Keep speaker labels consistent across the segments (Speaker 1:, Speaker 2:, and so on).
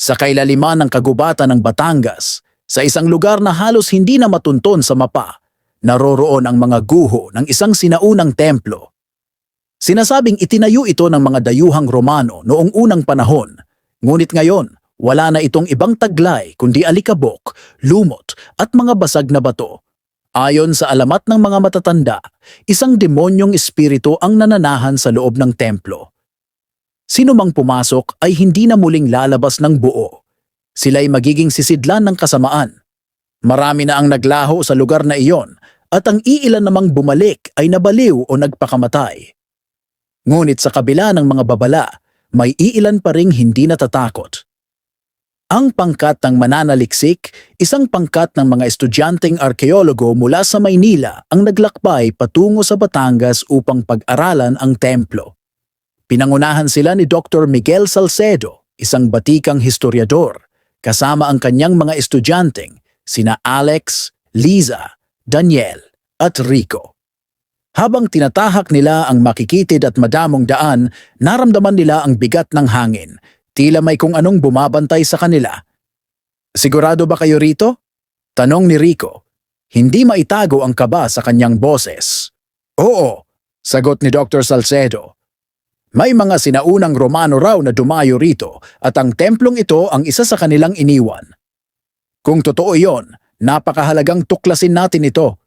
Speaker 1: sa kailaliman ng kagubatan ng Batangas, sa isang lugar na halos hindi na matunton sa mapa, naroroon ang mga guho ng isang sinaunang templo. Sinasabing itinayo ito ng mga dayuhang Romano noong unang panahon, ngunit ngayon wala na itong ibang taglay kundi alikabok, lumot at mga basag na bato. Ayon sa alamat ng mga matatanda, isang demonyong espiritu ang nananahan sa loob ng templo. Sino mang pumasok ay hindi na muling lalabas ng buo. Sila'y magiging sisidlan ng kasamaan. Marami na ang naglaho sa lugar na iyon at ang iilan namang bumalik ay nabaliw o nagpakamatay. Ngunit sa kabila ng mga babala, may iilan pa ring hindi natatakot. Ang pangkat ng mananaliksik, isang pangkat ng mga estudyanteng arkeologo mula sa Maynila ang naglakbay patungo sa Batangas upang pag-aralan ang templo. Pinangunahan sila ni Dr. Miguel Salcedo, isang batikang historiador, kasama ang kanyang mga estudyanteng, sina Alex, Liza, Daniel, at Rico. Habang tinatahak nila ang makikitid at madamong daan, naramdaman nila ang bigat ng hangin, tila may kung anong bumabantay sa kanila. Sigurado ba kayo rito? Tanong ni Rico. Hindi maitago ang kaba sa kanyang boses. Oo, sagot ni Dr. Salcedo. May mga sinaunang Romano raw na dumayo rito at ang templong ito ang isa sa kanilang iniwan. Kung totoo iyon, napakahalagang tuklasin natin ito.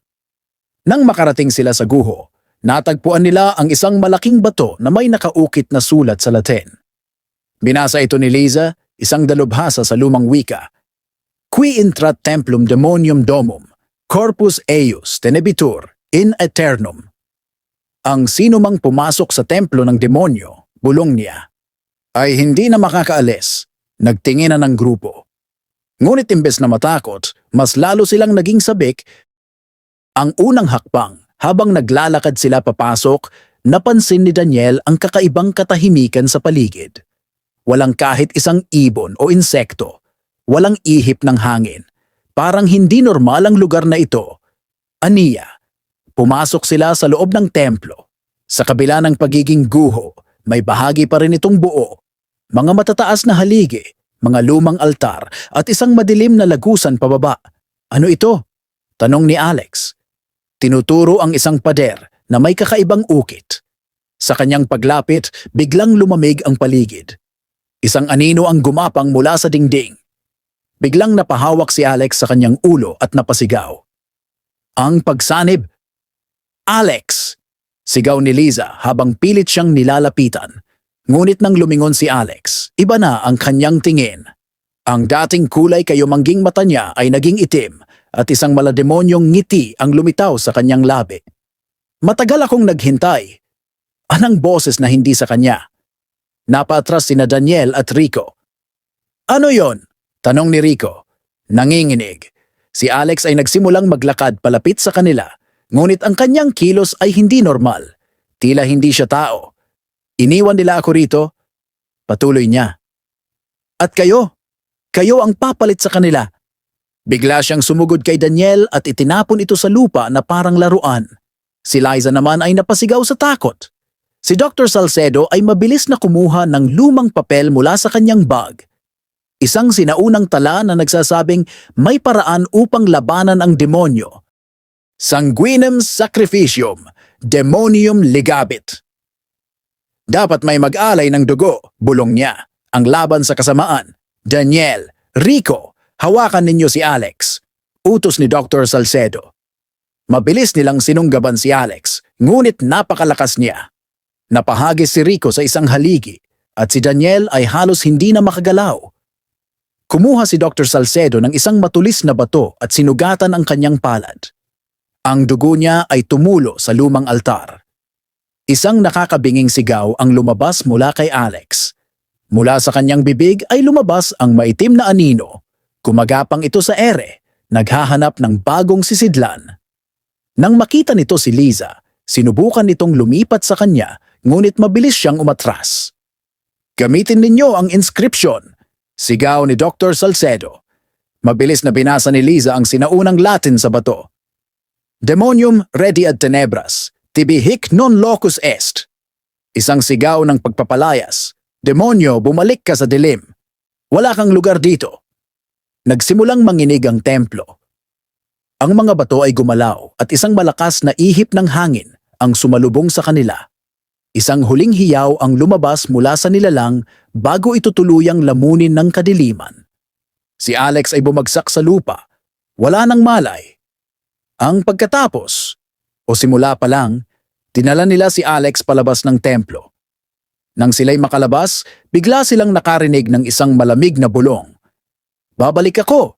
Speaker 1: Nang makarating sila sa guho, natagpuan nila ang isang malaking bato na may nakaukit na sulat sa Latin. Binasa ito ni Liza, isang dalubhasa sa lumang wika. Qui intrat templum demonium domum, corpus eius tenebitur in aeternum. Ang sino mang pumasok sa templo ng demonyo, bulong niya, ay hindi na makakaalis, nagtingin na ng grupo. Ngunit imbes na matakot, mas lalo silang naging sabik. Ang unang hakbang, habang naglalakad sila papasok, napansin ni Daniel ang kakaibang katahimikan sa paligid. Walang kahit isang ibon o insekto. Walang ihip ng hangin. Parang hindi normal ang lugar na ito. Aniya, pumasok sila sa loob ng templo. Sa kabila ng pagiging guho, may bahagi pa rin itong buo. Mga matataas na haligi, mga lumang altar at isang madilim na lagusan pababa. Ano ito? Tanong ni Alex. Tinuturo ang isang pader na may kakaibang ukit. Sa kanyang paglapit, biglang lumamig ang paligid. Isang anino ang gumapang mula sa dingding. Biglang napahawak si Alex sa kanyang ulo at napasigaw. Ang pagsanib. Alex! Sigaw ni Liza habang pilit siyang nilalapitan. Ngunit nang lumingon si Alex, iba na ang kanyang tingin. Ang dating kulay kayomangging mata niya ay naging itim at isang malademonyong ngiti ang lumitaw sa kanyang labi. Matagal akong naghintay. Anang boses na hindi sa kanya? Napatras sina Daniel at Rico. Ano yon? Tanong ni Rico. Nanginginig. Si Alex ay nagsimulang maglakad palapit sa kanila, ngunit ang kanyang kilos ay hindi normal. Tila hindi siya tao. Iniwan nila ako rito. Patuloy niya. At kayo? Kayo ang papalit sa kanila. Bigla siyang sumugod kay Daniel at itinapon ito sa lupa na parang laruan. Si Liza naman ay napasigaw sa takot. Si Dr. Salcedo ay mabilis na kumuha ng lumang papel mula sa kanyang bag. Isang sinaunang tala na nagsasabing may paraan upang labanan ang demonyo. Sanguinem sacrificium, demonium ligabit. Dapat may mag-alay ng dugo, bulong niya. Ang laban sa kasamaan. Daniel, Rico, hawakan ninyo si Alex. Utos ni Dr. Salcedo. Mabilis nilang sinunggaban si Alex, ngunit napakalakas niya. Napahagis si Rico sa isang haligi at si Daniel ay halos hindi na makagalaw. Kumuha si Dr. Salcedo ng isang matulis na bato at sinugatan ang kanyang palad. Ang dugo niya ay tumulo sa lumang altar. Isang nakakabinging sigaw ang lumabas mula kay Alex. Mula sa kanyang bibig ay lumabas ang maitim na anino. Kumagapang ito sa ere, naghahanap ng bagong sisidlan. Nang makita nito si Liza, sinubukan nitong lumipat sa kanya ngunit mabilis siyang umatras. Gamitin ninyo ang inscription, sigaw ni Dr. Salcedo. Mabilis na binasa ni Liza ang sinaunang Latin sa bato. Demonium redi ad tenebras, tibi hic non locus est. Isang sigaw ng pagpapalayas. Demonyo, bumalik ka sa dilim. Wala kang lugar dito. Nagsimulang manginig ang templo. Ang mga bato ay gumalaw at isang malakas na ihip ng hangin ang sumalubong sa kanila. Isang huling hiyaw ang lumabas mula sa nilalang bago ito tuluyang lamunin ng kadiliman. Si Alex ay bumagsak sa lupa. Wala nang malay. Ang pagkatapos, o simula pa lang, dinala nila si Alex palabas ng templo. Nang sila'y makalabas, bigla silang nakarinig ng isang malamig na bulong. Babalik ako!